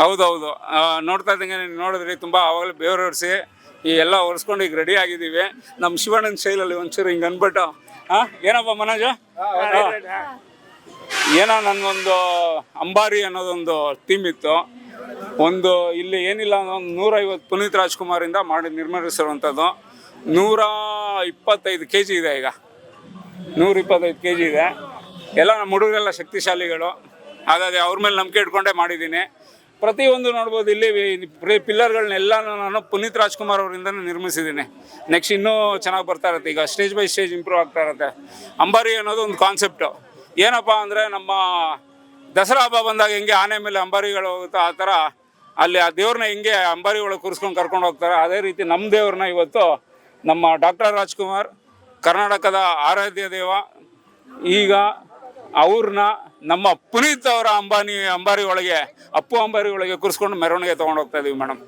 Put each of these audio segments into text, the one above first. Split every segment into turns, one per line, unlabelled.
ಹೌದೌದು. ನೋಡ್ತಾ ಇದ್ದಂಗೆ ನೀವು ನೋಡಿದ್ರಿ ತುಂಬ ಅವಾಗಲೇ ಒರೆಸಿ ಈ ಎಲ್ಲ ಒರೆಸ್ಕೊಂಡು ಈಗ ರೆಡಿ ಆಗಿದ್ದೀವಿ. ನಮ್ಮ ಶಿವಣ್ಣನ ಶೈಲಲ್ಲಿ ಒಂಚೂರು ಹಿಂಗೆ ಅಂದ್ಬಿಟ್ಟು ಹಾಂ ಏನಪ್ಪ ಮನೋಜ? ಏನೋ ನನ್ನೊಂದು ಅಂಬಾರಿ ಅನ್ನೋದೊಂದು ಥೀಮ್ ಇತ್ತು. ಒಂದು ಇಲ್ಲಿ ಏನಿಲ್ಲ ಒಂದು ನೂರೈವತ್ತು ಪುನೀತ್ ರಾಜ್ಕುಮಾರಿಂದ ಮಾಡಿ ನಿರ್ಮಿಸಿರುವಂಥದ್ದು. ನೂರ ಇಪ್ಪತ್ತೈದು ಕೆ ಜಿ ಇದೆ ಈಗ. ನೂರ ಇಪ್ಪತ್ತೈದು ಕೆ ಜಿ ಇದೆ. ಎಲ್ಲ ನಮ್ಮ ಹುಡುಗರೆಲ್ಲ ಶಕ್ತಿಶಾಲಿಗಳು. ಹಾಗಾಗಿ ಅವ್ರ ಮೇಲೆ ನಂಬಿಕೆ ಇಟ್ಕೊಂಡೇ ಮಾಡಿದ್ದೀನಿ. ಪ್ರತಿಯೊಂದು ನೋಡ್ಬೋದು ಇಲ್ಲಿ ಪಿಲ್ಲರ್ಗಳನ್ನೆಲ್ಲ ನಾನು ಪುನೀತ್ ರಾಜ್ಕುಮಾರ್ ಅವರಿಂದ ನಿರ್ಮಿಸಿದ್ದೀನಿ. ನೆಕ್ಸ್ಟ್ ಇನ್ನೂ ಚೆನ್ನಾಗಿ ಬರ್ತಾ ಇರುತ್ತೆ. ಈಗ ಸ್ಟೇಜ್ ಬೈ ಸ್ಟೇಜ್ ಇಂಪ್ರೂವ್ ಆಗ್ತಾ ಇರುತ್ತೆ. ಅಂಬಾರಿ ಅನ್ನೋದು ಒಂದು ಕಾನ್ಸೆಪ್ಟು ಏನಪ್ಪ ಅಂದರೆ ನಮ್ಮ ದಸರಾ ಹಬ್ಬ ಬಂದಾಗ ಹೆಂಗೆ ಆನೆ ಮೇಲೆ ಅಂಬಾರಿಗಳು ಹೋಗುತ್ತೋ ಆ ಥರ ಅಲ್ಲಿ ಆ ದೇವ್ರನ್ನ ಹೆಂಗೆ ಅಂಬಾರಿ ಒಳಗೆ ಕೂರಿಸ್ಕೊಂಡು ಕರ್ಕೊಂಡು ಹೋಗ್ತಾರೆ, ಅದೇ ರೀತಿ ನಮ್ಮ ದೇವ್ರನ್ನ ಇವತ್ತು ನಮ್ಮ ಡಾಕ್ಟರ್ ರಾಜ್ಕುಮಾರ್ ಕರ್ನಾಟಕದ ಆರಾಧ್ಯ ದೇವ. ಈಗ ಅವ್ರನ್ನ ನಮ್ಮ ಪುನೀತ್ ಅವರ ಅಂಬಾನಿ ಅಂಬಾರಿ ಒಳಗೆ ಅಪ್ಪು ಅಂಬಾರಿ ಒಳಗೆ ಕೂರಿಸ್ಕೊಂಡು ಮೆರವಣಿಗೆ ತಗೊಂಡು ಹೋಗ್ತಾ ಇದೀವಿ ಮೇಡಮ್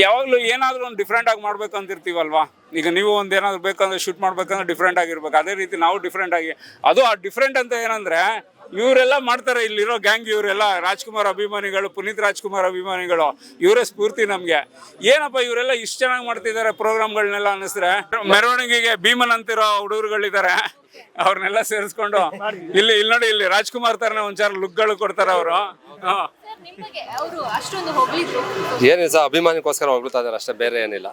ಯಾವಾಗಲೂ ಏನಾದರೂ ಒಂದು ಡಿಫ್ರೆಂಟ್ ಆಗಿ ಮಾಡ್ಬೇಕು ಅಂತಿರ್ತೀವಲ್ವಾ? ಈಗ ನೀವು ಒಂದು ಏನಾದ್ರು ಬೇಕಂದ್ರೆ ಶೂಟ್ ಮಾಡ್ಬೇಕಂದ್ರೆ ಡಿಫ್ರೆಂಟ್ ಆಗಿರ್ಬೇಕು. ಅದೇ ರೀತಿ ನಾವು ಡಿಫ್ರೆಂಟ್ ಆಗಿ ಅದು ಆ ಡಿಫ್ರೆಂಟ್ ಅಂತ ಏನಂದ್ರೆ ಇವರೆಲ್ಲ ಮಾಡ್ತಾರೆ ಇಲ್ಲಿರೋ ಗ್ಯಾಂಗ್ ಇವರೆಲ್ಲ ರಾಜ್ಕುಮಾರ್ ಅಭಿಮಾನಿಗಳು ಪುನೀತ್ ರಾಜ್ಕುಮಾರ್ ಅಭಿಮಾನಿಗಳು ಇವರೇ ಸ್ಫೂರ್ತಿ ನಮಗೆ. ಏನಪ್ಪ ಇವರೆಲ್ಲ ಇಷ್ಟು ಚೆನ್ನಾಗಿ ಮಾಡ್ತಿದ್ದಾರೆ ಪ್ರೋಗ್ರಾಮ್ಗಳನ್ನೆಲ್ಲ ಅನ್ನಿಸ್ರೆ ಮೆರವಣಿಗೆಗೆ ಭೀಮನ್ ಅಂತಿರೋ ಹುಡುಗರುಗಳಿದ್ದಾರೆ. ಅವ್ರನ್ನೆಲ್ಲ ಸೇರಿಸ್ಕೊಂಡು ಇಲ್ಲಿ ಇಲ್ಲಿ ನೋಡಿ ಇಲ್ಲಿ ರಾಜ್ಕುಮಾರ್ ತರನೇ ಒಂಚಾರ ಲುಕ್ಗಳು ಕೊಡ್ತಾರೆ ಅವರು. ಹಾಂ.
ಸರ್ ನಿಮಗೆ ಅವರು ಅಷ್ಟೊಂದು ಹೊಗಳಿದ್ರು
ಏನಿಲ್ಲ ಸರ್ ಅಭಿಮಾನಿಗೋಸ್ಕರ ಹೊಗಳ್ತಾ ಇದಾರೆ ಅಷ್ಟೇ ಬೇರೆ ಏನಿಲ್ಲ.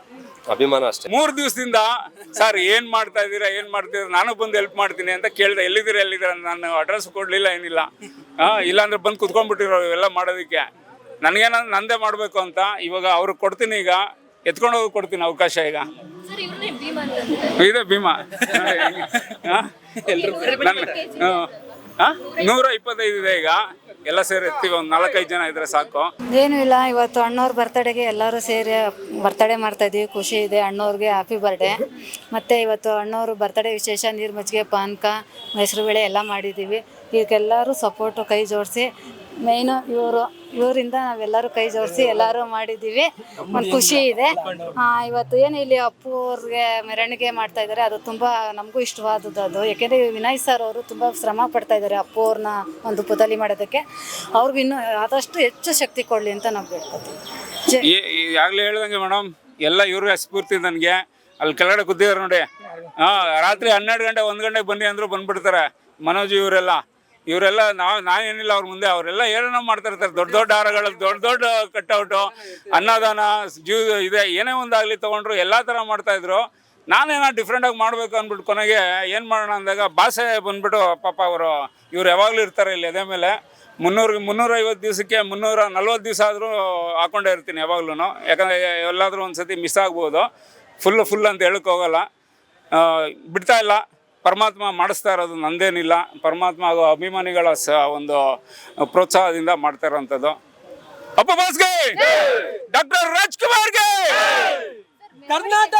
ಅಭಿಮಾನ ಅಷ್ಟೇ.
ಮೂರ್ ದಿವಸದಿಂದ ಸರ್ ಏನ್ ಮಾಡ್ತಾ ಇದ್ದೀರಾ ಏನ್ ಮಾಡ್ತೀರಾ ನಾನು ಬಂದು ಹೆಲ್ಪ್ ಮಾಡ್ತೀನಿ ಅಂತ ಕೇಳ್ದೆ ಎಲ್ಲಿದ್ದೀರಾ ಎಲ್ಲಿದ್ದೀರಾ ಅಂತ ನಾನು ಅಡ್ರೆಸ್ ಕೊಡ್ಲಿಲ್ಲ ಏನಿಲ್ಲ. ಹಾ ಇಲ್ಲಾಂದ್ರೆ ಬಂದು ಕುತ್ಕೊಂಡ್ಬಿಟ್ಟಿರೋ ಇವೆಲ್ಲ ಮಾಡೋದಕ್ಕೆ. ನನಗೇನಂದ್ರೆ ನಂದೇ ಮಾಡಬೇಕು ಅಂತ ಇವಾಗ ಅವ್ರಿಗೆ ಕೊಡ್ತೀನಿ ಈಗ. ಎತ್ಕೊಂಡು ಹೋಗಿ ಕೊಡ್ತೀನಿ ಅವಕಾಶ ಈಗ. ಇದೆ ಭೀಮಾ. ನನ್ನ. ಹಾ? ನೂರ ಇಪ್ಪತ್ತೈದು ಇದೆ ಈಗ. ಎಲ್ಲ ಸೇರಿ ಇರ್ತೀವಿ ಒಂದು ನಾಲ್ಕೈದು ಜನ ಇದ್ರೆ ಸಾಕು.
ಏನು ಇಲ್ಲ ಇವತ್ತು ಅಣ್ಣವ್ರ ಬರ್ತಡೆಗೆ ಎಲ್ಲರೂ ಸೇರಿ ಬರ್ತಡೇ ಮಾಡ್ತಾ ಇದೀವಿ. ಖುಷಿ ಇದೆ ಅಣ್ಣವ್ರಿಗೆ ಹ್ಯಾಪಿ ಬರ್ಡೇ ಮತ್ತೆ ಇವತ್ತು ಅಣ್ಣವರು ಬರ್ತಡೇ ವಿಶೇಷ ನೀರು ಮಜ್ಜಿಗೆ ಪಾನಕ ಹೆಸರುಬೇಳೆ ಎಲ್ಲ ಮಾಡಿದ್ದೀವಿ. ಇದಕ್ಕೆಲ್ಲರೂ ಸಪೋರ್ಟು ಕೈ ಜೋಡಿಸಿ ಮೇಯ್ನು ಇವರು ಇವರಿಂದ ನಾವೆಲ್ಲರೂ ಕೈ ಜೋಡಿಸಿ ಎಲ್ಲರೂ ಮಾಡಿದ್ದೀವಿ. ಒಂದು ಖುಷಿ ಇದೆ. ಆ, ಇವತ್ತು ಏನು ಇಲ್ಲಿ ಅಪ್ಪು ಅವ್ರಿಗೆ ಮೆರವಣಿಗೆ ಮಾಡ್ತಾ ಇದ್ದಾರೆ ಅದು ತುಂಬ ನಮಗೂ ಇಷ್ಟವಾದದ್ದು ಅದು. ಯಾಕೆಂದರೆ ವಿನಯ್ ಸರ್ ಅವರು ತುಂಬ ಶ್ರಮ ಪಡ್ತಾ ಇದ್ದಾರೆ ಅಪ್ಪು ಅವ್ರನ್ನ ಒಂದು ಪುತಲಿ ಮಾಡೋದಕ್ಕೆ. ಅವ್ರಿಗೆ ಇನ್ನೂ ಆದಷ್ಟು ಹೆಚ್ಚು ಶಕ್ತಿ ಕೊಡಲಿ ಅಂತ ನಾವು ಬೇಡ್ಕೊತೀವಿ ಜೈ
ಈಗಾಗಲೇ ಹೇಳ್ದಂಗೆ ಮೇಡಮ್ ಎಲ್ಲ ಇವ್ರಿಗೆ ಸ್ಫೂರ್ತಿ ನನಗೆ. ಅಲ್ಲಿ ಕೆಳಗಡೆ ಕುದ್ದಿದ್ದಾರೆ ನೋಡಿ. ಹಾಂ ರಾತ್ರಿ ಹನ್ನೆರಡು ಗಂಟೆ ಒಂದು ಗಂಟೆಗೆ ಬನ್ನಿ ಅಂದ್ರು ಬಂದ್ಬಿಡ್ತಾರೆ. ಮನೋಜ್ ಇವರೆಲ್ಲ. ಇವರೆಲ್ಲ ನಾವು ನಾನೇನಿಲ್ಲ ಅವ್ರ ಮುಂದೆ ಅವರೆಲ್ಲ ಏನೇನೋ ಮಾಡ್ತಾ ಇರ್ತಾರೆ. ದೊಡ್ಡ ದೊಡ್ಡ ಹಾರಗಳು ದೊಡ್ಡ ದೊಡ್ಡ ಕಟ್ಔಟು ಅನ್ನದಾನ ಜೀವ ಇದೆ. ಏನೇ ಒಂದಾಗಲಿ ತೊಗೊಂಡ್ರು ಎಲ್ಲ ಥರ ಮಾಡ್ತಾಯಿದ್ರು ನಾನೇನೋ ಡಿಫ್ರೆಂಟಾಗಿ ಮಾಡಬೇಕು ಅಂದ್ಬಿಟ್ಟು ಕೊನೆಗೆ ಏನು ಮಾಡೋಣ ಅಂದಾಗ ಭಾಷೆ ಬಂದ್ಬಿಟ್ಟು ಪಾಪ ಅವರು ಇವ್ರು ಯಾವಾಗಲೂ ಇರ್ತಾರೆ ಇಲ್ಲಿ ಅದೇ ಮೇಲೆ. ಮುನ್ನೂರು ಮುನ್ನೂರೈವತ್ತು ದಿವಸಕ್ಕೆ ಮುನ್ನೂರ ನಲ್ವತ್ತು ದಿವಸ ಆದರೂ ಹಾಕೊಂಡೇ ಇರ್ತೀನಿ ಯಾವಾಗ್ಲೂ ಯಾಕಂದರೆ ಎಲ್ಲಾದರೂ ಒಂದು ಸತಿ ಮಿಸ್ ಆಗ್ಬೋದು. ಫುಲ್ ಫುಲ್ ಅಂತ ಹೇಳೋಕ್ಕೋಗಲ್ಲ ಹೋಗಲ್ಲ. ಆ, ಬಿಡ್ತಾ ಇಲ್ಲ. ಪರಮಾತ್ಮ ಮಾಡಿಸ್ತಾ ಇರೋದು ನಂದೇನಿಲ್ಲ. ಪರಮಾತ್ಮ ಹಾಗೂ ಅಭಿಮಾನಿಗಳ ಸ ಒಂದು ಪ್ರೋತ್ಸಾಹದಿಂದ ಮಾಡ್ತಾ ಇರೋವಂಥದ್ದು ಅಪ್ಪ ಬಾಸ್ಗೆ! ಡಾಕ್ಟರ್ ರಾಜ್ಕುಮಾರ್ಗೆ!
ಕರ್ನಾಟಕ